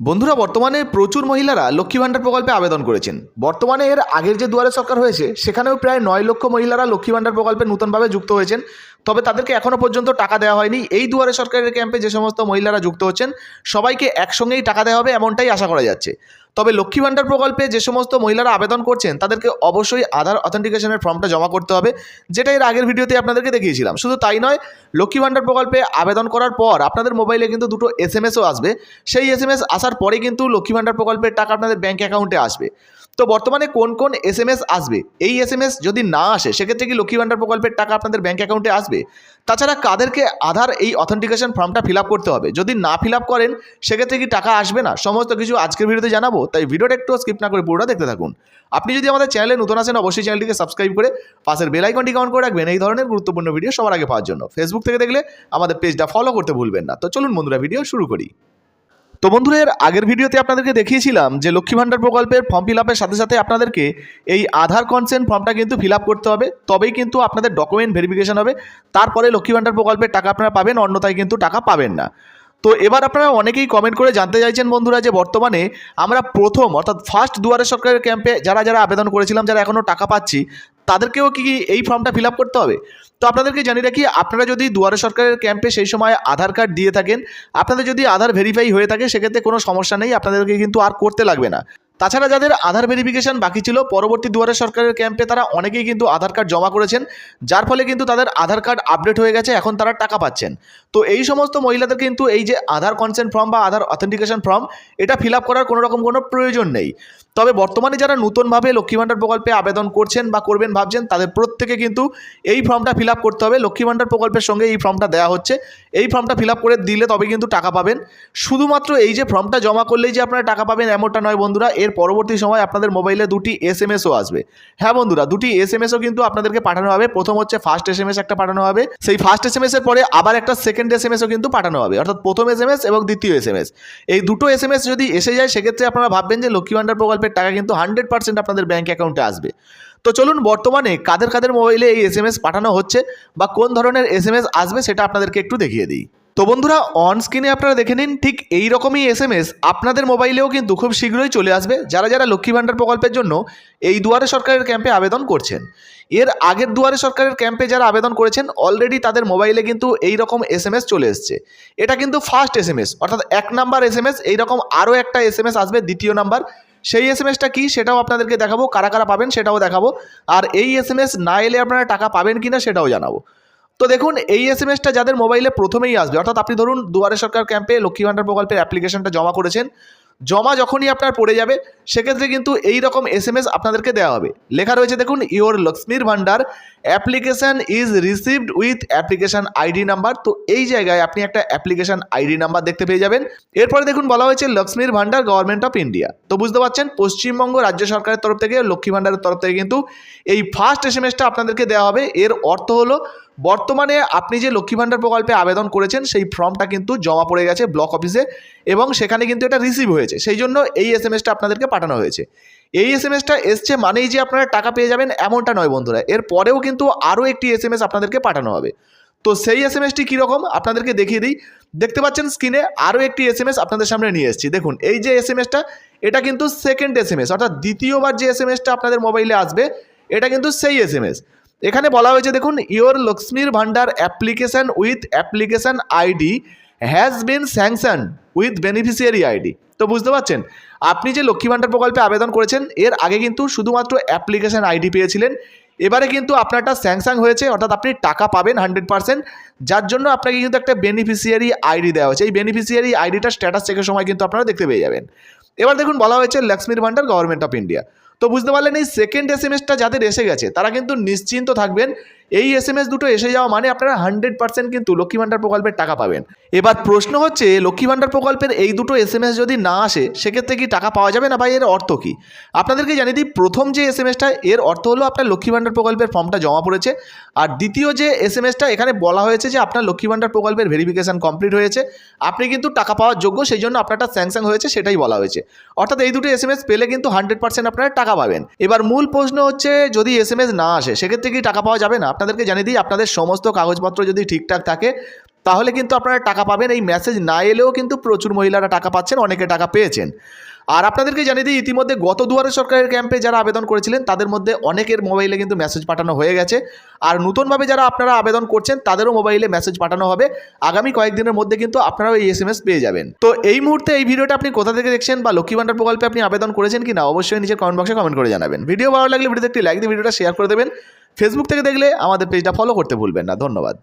বন্ধুরা, বর্তমানে প্রচুর মহিলারা লক্ষ্মী ভাণ্ডার প্রকল্পে আবেদন করেছেন। বর্তমানে এর আগের যে দুয়ারে সরকার হয়েছে, সেখানেও প্রায় নয় লক্ষ মহিলারা লক্ষ্মী ভাণ্ডার প্রকল্পে নূতনভাবে যুক্ত হয়েছেন। তবে তাদেরকে এখনও পর্যন্ত টাকা দেওয়া হয়নি। এই দুয়ারে সরকারের ক্যাম্পে যে সমস্ত মহিলারা যুক্ত হচ্ছেন, সবাইকে একসঙ্গেই টাকা দেওয়া হবে এমনটাই আশা করা যাচ্ছে। তবে লক্ষ্মী ভাণ্ডার প্রকল্পে যে সমস্ত মহিলারা আবেদন করছেন, তাদেরকে অবশ্যই আধার অথেন্টিকেশনের ফর্মটা জমা করতে হবে, যেটা এর আগের ভিডিওতে আপনাদেরকে দেখিয়েছিলাম। শুধু তাই নয়, লক্ষ্মী ভাণ্ডার প্রকল্পে আবেদন করার পর আপনাদের মোবাইলে কিন্তু দুটো এস এম এসও আসবে। সেই এস এম এস আসার পরে কিন্তু লক্ষ্মী ভাণ্ডার প্রকল্পের টাকা আপনাদের ব্যাঙ্ক অ্যাকাউন্টে আসবে। তো বর্তমানে কোন কোন এস এম এস আসবে? এই এস এম এস যদি না আসে, সেক্ষেত্রে কি লক্ষ্মী ভাণ্ডার প্রকল্পের টাকা আপনাদের ব্যাঙ্ক অ্যাকাউন্টে আসবে? তাছাড়া কাদেরকে আধার এই অথেন্টিকেশন ফর্মটা ফিল করতে হবে। যদি না ফিল করেন, সেক্ষেত্রে কি টাকা আসবে না? সমস্ত কিছু আজকের ভিডিওতে জানাব, তাই ভিডিওটা একটু স্কিপ না করে পুরোটা দেখতে থাকুন। আপনি যদি আমাদের চ্যানেলে নতুন আসেন অবশ্যই চ্যানেলটিকে সাবস্ক্রাইব করে পাশের বেল আইকনটি অন করে রাখবেন। এই ধরনের গুরুত্বপূর্ণ ভিডিও সবার আগে পাওয়ার জন্য। ফেসবুক থেকে দেখলে আমাদের পেজটা ফলো করতে ভুলবেন না। তো চলুন বন্ধুরা ভিডিও শুরু করি। তো বন্ধুরা, এর আগের ভিডিওতে আপনাদেরকে দেখিয়েছিলাম যে লক্ষ্মী ভাণ্ডার প্রকল্পের ফর্ম ফিল আপের সাথে সাথে আপনাদেরকে এই আধার কনসেন্ট ফর্মটা কিন্তু ফিল আপ করতে হবে। তবেই কিন্তু আপনাদের ডকুমেন্ট ভেরিফিকেশন হবে। তারপরে লক্ষ্মী ভাণ্ডার প্রকল্পের টাকা আপনারা পাবেন, অন্যথায় কিন্তু টাকা পাবেন না। তো এবার আপনারা অনেকেই কমেন্ট করে জানতে চাইছেন বন্ধুরা যে বর্তমানে আমরা প্রথম, অর্থাৎ ফার্স্ট দুয়ারে সরকারের ক্যাম্পে যারা যারা আবেদন করেছিলাম, যারা এখনও টাকা পাচ্ছি তাদেরকেও কি এই ফর্মটা ফিল করতে হবে? তো আপনাদেরকে জানিয়ে রাখি, আপনারা যদি দুয়ারে সরকারের ক্যাম্পে সেই সময় আধার কার্ড দিয়ে থাকেন, আপনাদের যদি আধার ভেরিফাই হয়ে থাকে, সেক্ষেত্রে কোনো সমস্যা নেই, আপনাদেরকে কিন্তু আর করতে লাগবে না। তাছাড়া যাদের আধার ভেরিফিকেশন বাকি ছিল, পরবর্তী দুয়ারে সরকারের ক্যাম্পে তারা অনেকেই কিন্তু আধার কার্ড জমা করেছেন, যার ফলে কিন্তু তাদের আধার কার্ড আপডেট হয়ে গেছে, এখন তারা টাকা পাচ্ছেন। তো এই সমস্ত মহিলাদের কিন্তু এই যে আধার কনসেন্ট ফর্ম বা আধার অথেন্টিকেশন ফর্ম এটা ফিল আপ করার কোনো রকম কোনো প্রয়োজন নেই। তবে বর্তমানে যারা নতুনভাবে লক্ষ্মী ভাণ্ডার প্রকল্পে আবেদন করছেন বা করবেন ভাবছেন, তাদের প্রত্যেকে কিন্তু এই ফর্মটা ফিল আপ করতে হবে। লক্ষ্মী ভাণ্ডার প্রকল্পের সঙ্গে এই ফর্মটা দেওয়া হচ্ছে। এই ফর্মটা ফিল আপ করে দিলে তবে কিন্তু টাকা পাবেন। শুধুমাত্র এই যে ফর্মটা জমা করলেই যে আপনারা টাকা পাবেন, এমনটা নয় বন্ধুরা, এর পরবর্তী সময় আপনাদের মোবাইলে দুটি এস এম এসও আসবে। হ্যাঁ বন্ধুরা, দুটি এস এম এসও কিন্তু আপনাদেরকে পাঠানো হবে। প্রথম হচ্ছে ফার্স্ট এস এম এস একটা পাঠানো হবে। সেই ফার্স্ট এস এম এস এর পরে আবার একটা সেকেন্ড এস এম এসও কিন্তু পাঠানো হবে। অর্থাৎ প্রথম এস এম এস এবং দ্বিতীয় এস এম এস এই দুটো এস এম এস যদি এসে যায়, সেক্ষেত্রে আপনারা ভাববেন যে লক্ষ্মী ভাণ্ডার প্রকল্পের টাকা কিন্তু হান্ড্রেড পার্সেন্ট আপনাদের ব্যাঙ্ক অ্যাকাউন্টে আসবে। তো চলুন বর্তমানে কাদের কাদের মোবাইলে এই এস এম এস পাঠানো হচ্ছে বা কোন ধরনের এস এম এস আসবে, সেটা আপনাদেরকে একটু দেখিয়ে দিই। তো বন্ধুরা অন স্ক্রিনে আপনারা দেখে নিন, ঠিক এই রকমই এস এম এস আপনাদের মোবাইলেও কিন্তু খুব শীঘ্রই চলে আসবে যারা যারা লক্ষ্মী ভাণ্ডার প্রকল্পের জন্য এই দুয়ারে সরকারের ক্যাম্পে আবেদন করছেন। এর আগের দুয়ারে সরকারের ক্যাম্পে যারা আবেদন করেছেন অলরেডি তাদের মোবাইলে কিন্তু এই রকম এস এম এস চলে এসছে। এটা কিন্তু ফার্স্ট এস এম এস অর্থাৎ এক নাম্বার এস এম এস এইরকম আরও একটা এস এম এস আসবে, দ্বিতীয় নাম্বার। সেই এস এম এসটা কী সেটাও আপনাদেরকে দেখাবো, কারা কারা পাবেন সেটাও দেখাবো। আর এই এস এম এস না এলে আপনারা টাকা পাবেন কি না সেটাও জানাব। তো দেখুন, এই এস এম এসটা যাদের মোবাইলে প্রথমেই আসবে, অর্থাৎ আপনি ধরুন দুয়ারে সরকার ক্যাম্পে লক্ষ্মী ভাণ্ডার প্রকল্পের অ্যাপ্লিকেশনটা জমা করেছেন, জমা যখনই আপনার পড়ে যাবে, সেক্ষেত্রে কিন্তু এই রকম এস এম এস আপনাদেরকে দেওয়া হবে। লেখা রয়েছে দেখুন your Lakshmir Bhandar application is received with application ID number তো এই জায়গায় আপনি একটা অ্যাপ্লিকেশান আইডি নাম্বার দেখতে পেয়ে যাবেন। এরপরে দেখুন, বলা হয়েছে লক্ষ্মীর ভাণ্ডার গভর্নমেন্ট অফ ইন্ডিয়া তো বুঝতে পারছেন, পশ্চিমবঙ্গ রাজ্য সরকারের তরফ থেকে, লক্ষ্মী ভাণ্ডারের তরফ থেকে কিন্তু এই ফার্স্ট এস এম এসটা আপনাদেরকে দেওয়া হবে। এর অর্থ হলো বর্তমানে আপনি যে লক্ষ্মী ভাণ্ডার প্রকল্পে আবেদন করেছেন, সেই ফর্মটা কিন্তু জমা পড়ে গেছে ব্লক অফিসে এবং সেখানে কিন্তু এটা রিসিভ হয়েছে। সেই জন্য এই এস এম এসটা আপনাদেরকে পাঠানো হয়েছে। এই এস এম এসটা এসছে মানেই যে আপনারা টাকা পেয়ে যাবেন এমনটা নয় বন্ধুরা। এর পরেও কিন্তু আরও একটি এস এম এস আপনাদেরকে পাঠানো হবে। তো সেই এস এম এসটি কীরকম? আপনাদেরকে দেখিয়ে দিই। দেখতে পাচ্ছেন স্ক্রিনে আরও একটি এস এম এস আপনাদের সামনে নিয়ে এসেছি। দেখুন, এই যে এস এম এসটা এটা কিন্তু সেকেন্ড এস এম এস অর্থাৎ দ্বিতীয়বার যে এস এম এসটা আপনাদের মোবাইলে আসবে, এটা কিন্তু সেই এস এম এস এখানে বলা হয়েছে, দেখুন your Lakshmir Bhandar application with application ID has been sanction with beneficiary ID তো বুঝতে পারছেন? আপনি যে লক্ষ্মী ভাণ্ডার প্রকল্পে আবেদন করেছেন, এর আগে কিন্তু শুধুমাত্র অ্যাপ্লিকেশন আইডি পেয়েছিলেন। এবারে কিন্তু আপনারটা স্যাংশন হয়েছে, অর্থাৎ আপনি টাকা পাবেন হান্ড্রেড পার্সেন্ট যার জন্য আপনাকে কিন্তু একটা বেনিফিসিয়ারি আইডি দেওয়া হয়েছে। এই বেনিফিসিয়ারি আইডিটা স্ট্যাটাস চেকের সময় কিন্তু আপনারা দেখতে পেয়ে যাবেন। এবার দেখুন, বলা হয়েছে লক্ষ্মীর ভাণ্ডার গভর্নমেন্ট অফ ইন্ডিয়া তো বুঝতে পারলেন এই সেকেন্ড এস এম এসটা যাদের এসে গেছে, তারা কিন্তু নিশ্চিন্ত থাকবেন, এই এস এম এস দুটো এসে যাওয়া মানে আপনারা হান্ড্রেড পার্সেন্ট কিন্তু লক্ষ্মী ভাণ্ডার প্রকল্পের টাকা পাবেন। এবার প্রশ্ন হচ্ছে, লক্ষ্মী ভাণ্ডার প্রকল্পের এই দুটো এস এম এস যদি না আসে, সেক্ষেত্রে কি টাকা পাওয়া যাবে না ভাই এর অর্থ কী? আপনাদেরকে জানিয়ে দিই, প্রথম যে এস এম এসটা এর অর্থ হলো আপনার লক্ষ্মী ভাণ্ডার প্রকল্পের ফর্মটা জমা পড়েছে। আর দ্বিতীয় যে এস এম এসটা এখানে বলা হয়েছে যে আপনার লক্ষ্মী ভাণ্ডার প্রকল্পের ভেরিফিকেশন কমপ্লিট হয়েছে। আপনি কিন্তু টাকা পাওয়ার যোগ্য সেই জন্য আপনারটা স্যাংশন হয়েছে, সেটাই বলা হয়েছে। অর্থাৎ এই দুটো এস এম এস পেলে কিন্তু হান্ড্রেড পার্সেন্ট আপনারা টাকা পাবেন। এবার মূল প্রশ্ন হচ্ছে, যদি এস এম এস না আসে, সেক্ষেত্রে কি টাকা পাওয়া যাবে না? আপনাদেরকে জানিয়ে দিই, আপনাদের সমস্ত কাগজপত্র যদি ঠিকঠাক থাকে তাহলে কিন্তু আপনারা টাকা পাবেন। এই মেসেজ না এলেও কিন্তু প্রচুর মহিলারা টাকা পাচ্ছেন, অনেকে টাকা পেয়েছেন। আর আপনাদেরকে জানিয়ে দিই, ইতিমধ্যে গত দুয়ারে সরকারের ক্যাম্পে যারা আবেদন করেছিলেন, তাদের মধ্যে অনেকের মোবাইলে কিন্তু মেসেজ পাঠানো হয়ে গেছে। আর নতুনভাবে যারা আপনারা আবেদন করছেন, তাদেরও মোবাইলে মেসেজ পাঠানো হবে। আগামী কয়েকদিনের মধ্যে কিন্তু আপনারাও এই এস পেয়ে যাবেন। তো এই মুহূর্তে এই ভিডিওটা আপনি কোথা থেকে দেখছেন বা লক্ষ্মী ভান্ডার প্রকল্পে আপনি আবেদন করেছেন কি না অবশ্যই নিজের কমেন্ট বক্সে কমেন্ট করে জানাবেন। ভিডিও ভালো লাগলে ভিডিওতে একটি লাইক দিয়ে ভিডিওটা শেয়ার করে দেবেন। ফেসবুক থেকে দেখলে আমাদের পেজটা ফলো করতে ভুলবেন না। ধন্যবাদ।